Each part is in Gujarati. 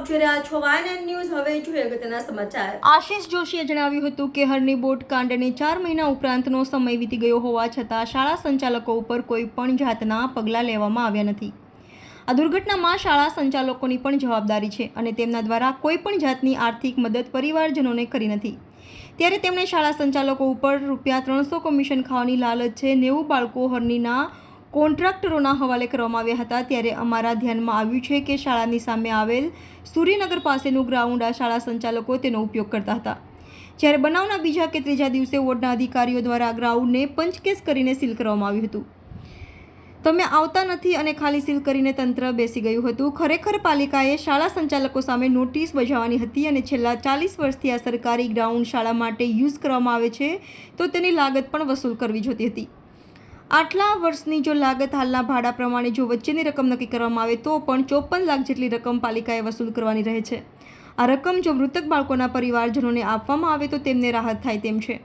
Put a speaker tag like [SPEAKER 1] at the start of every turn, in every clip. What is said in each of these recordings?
[SPEAKER 1] આપ જોઈ રહ્યા છો વાયન ન્યૂઝ હવે જોઈએ અગત્યના સમાચાર.
[SPEAKER 2] આશિષ જોશીએ જણાવ્યું હતું કે હરની બોટ કાંડને ચાર મહિના ઉપરાંતનો સમય વીતી ગયો હોવા છતાં શાળા સંચાલકો ઉપર કોઈ પણ જાતના પગલાં લેવામાં આવ્યા નથી. આ દુર્ઘટનામાં શાળા સંચાલકોની પણ જવાબદારી છે અને તેમના દ્વારા કોઈ પણ જાતની આર્થિક મદદ પરિવારજનોને કરી નથી. ત્યારે તેમણે શાળા સંચાલકો ઉપર રૂપિયા ત્રણસો કમિશન ખાવાની લાલચ છે નેવું બાળકો હરનીના કોન્ટ્રાક્ટરોના હવાલે કરવામાં આવ્યા હતા ત્યારે અમારા ધ્યાનમાં આવ્યું છે કે શાળાની સામે આવેલ સૂર્યનગર પાસેનું ગ્રાઉન્ડ આ શાળા સંચાલકો તેનો ઉપયોગ કરતા હતા. જ્યારે બનાવના બીજા કે ત્રીજા દિવસે વોર્ડના અધિકારીઓ દ્વારા ગ્રાઉન્ડને પંચકેસ કરીને સીલ કરવામાં આવ્યું હતું. તમે આવતા નથી અને ખાલી સીલ કરીને તંત્ર બેસી ગયું હતું. ખરેખર પાલિકાએ શાળા સંચાલકો સામે નોટિસ બજાવવાની હતી અને છેલ્લા ચાલીસ વર્ષથી આ સરકારી ગ્રાઉન્ડ શાળા માટે યુઝ કરવામાં આવે છે તો તેની લાગત પણ વસૂલ કરવી જોતી હતી. આટલા વર્ષની જો લાગત હાલના ભાડા પ્રમાણે જો વચ્ચેની રકમ નક્કી કરવામાં આવે તો પણ ચોપન લાખ જેટલી રકમ પાલિકાએ વસૂલ કરવાની રહે છે. આ રકમ જો મૃતક બાળકોના પરિવારજનોને આપવામાં આવે તો તેમને રાહત થાય તેમ છે.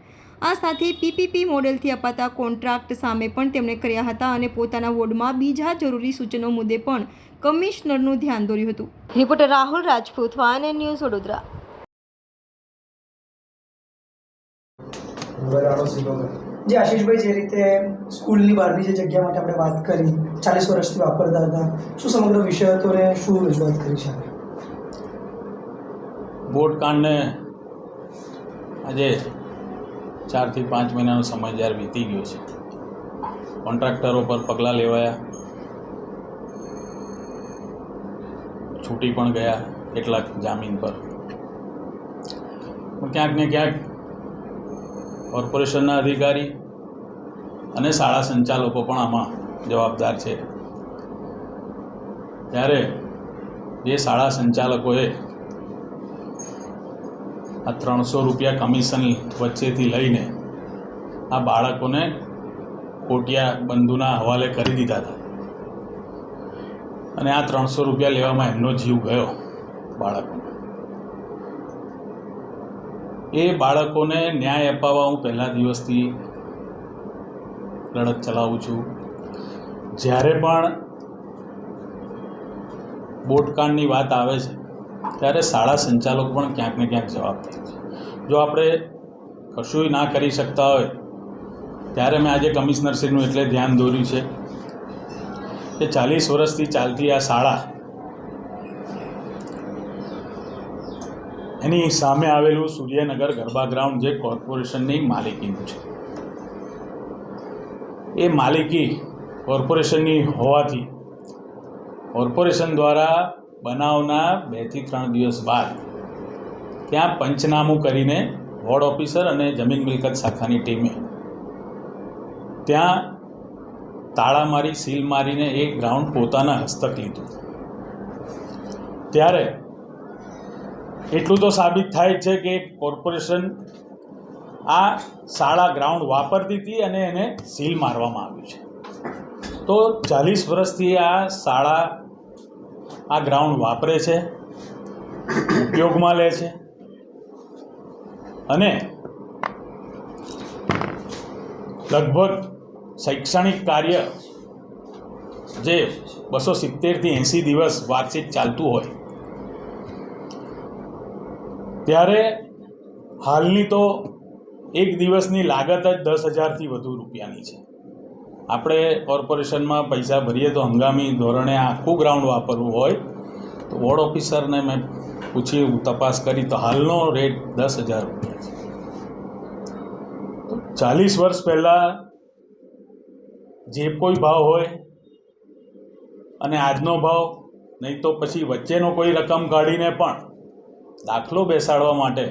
[SPEAKER 2] આ સાથે પીપીપી મોડેલથી અપાતા કોન્ટ્રાક્ટ સામે પણ તેમણે કર્યા હતા અને પોતાના વોર્ડમાં બીજા જરૂરી સૂચનો મુદ્દે પણ કમિશનરનું ધ્યાન દોર્યું હતું. રિપોર્ટર રાહુલ રાજપૂત વાયન ન્યૂઝ વડોદરા.
[SPEAKER 3] જે આશીષભાઈ જે રીતે સ્કૂલની બહારની જે જગ્યા માટે આપણે વાત કરી, ચાલીસ વર્ષથી વાપરતા હતા, શું સમગ્ર વિષય હતો ને શું રજૂઆત કરી છે?
[SPEAKER 4] બોટ કાંડને આજે ચારથી પાંચ મહિનાનો સમય જ્યારે વીતી ગયો છે. કોન્ટ્રાક્ટરો પર પગલાં લેવાયા. છૂટી પણ ગયા કેટલાક જામીન પર. ક્યાંક ને ક્યાંક કોર્પોરેશનના અધિકારી અને શાળા સંચાલકો પણ આમાં જવાબદાર છે. ત્યારે જે શાળા સંચાલકોએ આ ત્રણસો રૂપિયા કમિશન વચ્ચેથી લઈને આ બાળકોને કોટિયા બંધુના હવાલે કરી દીધા હતા. અને આ ત્રણસો રૂપિયા લેવામાં એમનો જીવ ગયો બાળકોને. એ બાળકોને ન્યાય અપાવવા હું પહેલા દિવસથી લડત ચલાવું છું. જ્યારે પણ બોટકાંડની વાત આવે છે, ત્યારે શાળા સંચાલક પણ ક્યાંક ને ક્યાંક જવાબદાર છે. જો આપણે કશુંય ના કરી શકતા હોય, ત્યારે મેં આજે કમિશનરશ્રીનું એટલે ધ્યાન દોર્યું છે કે ચાલીસ વર્ષથી ચાલતી આ શાળા એની સામે આવેલું સૂર્યનગર ગરબા ગ્રાઉન્ડ જે કોર્પોરેશનની માલિકીનું છે. એ માલિકી કોર્પોરેશનની હોવાથી કોર્પોરેશન દ્વારા બનાવના બેથી ત્રણ દિવસ બાદ ત્યાં પંચનામું કરીને વોર્ડ ઓફિસર અને જમીન મિલકત શાખાની ટીમે ત્યાં તાળા મારી, સીલ મારીને એ ગ્રાઉન્ડ પોતાના હસ્તક લીધું. ત્યારે એટલું તો સાબિત થાય છે કે કોર્પોરેશન આ શાળા ગ્રાઉન્ડ વાપરતી હતી અને એને સીલ મારવામાં આવ્યું છે. તો ચાલીસ વર્ષથી આ શાળા આ ગ્રાઉન્ડ વાપરે છે, ઉપયોગમાં લે છે અને લગભગ શૈક્ષણિક કાર્ય જે બસો સિત્તેરથી એંસી દિવસ વાર્ષિક ચાલતું હોય ત્યારે હાલની તો એક દિવસની લાગત જ દસ હજારથી વધુ રૂપિયાની છે. આપણે કોર્પોરેશનમાં પૈસા ભરીએ તો હંગામી ધોરણે આખું ગ્રાઉન્ડ વાપરવું હોય તો વોર્ડ ઓફિસરને મેં પૂછી તપાસ કરી તો હાલનો રેટ દસ હજાર રૂપિયા છે. ચાલીસ વર્ષ પહેલાં જે કોઈ ભાવ હોય અને આજનો ભાવ, નહીં તો પછી વચ્ચેનો કોઈ રકમ કાઢીને પણ દાખલો બેસાડવા માટે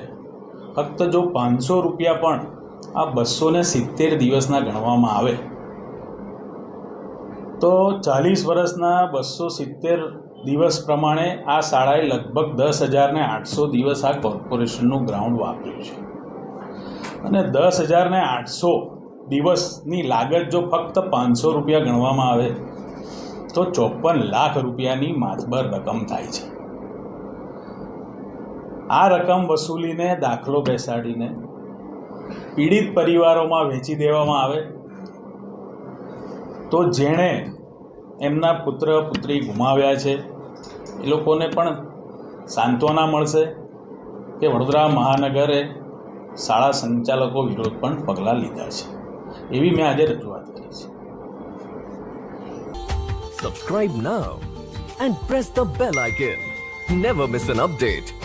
[SPEAKER 4] ફક્ત જો પાંચસો રૂપિયા પણ આ બસો ને સિત્તેર દિવસના ગણવામાં આવે. તો ચાલીસ વર્ષના બસો સિત્તેર દિવસ પ્રમાણે આ શાળાએ લગભગ દસ હજારને આઠસો દિવસ આ કોર્પોરેશનનું ગ્રાઉન્ડ વાપર્યું છે. અને દસ હજારને આઠસો દિવસની લાગત જો ફક્ત પાંચસો રૂપિયા ગણવામાં આવે, તો ચોપન લાખ રૂપિયાની માતબર રકમ થાય છે. આ રકમ વસૂલીને દાખલો બેસાડીને પીડિત પરિવારોમાં વેચી દેવામાં આવે, તો જેણે એમના પુત્ર, પુત્રી ગુમાવ્યા છે, એ લોકોને પણ સાંત્વના મળશે કે વડોદરા મહાનગરે શાળા સંચાલકો વિરોધ પણ પગલાં લીધા છે. એવી મેં આજે રજૂઆત કરી છે.
[SPEAKER 5] Subscribe now and press the bell icon never miss an update.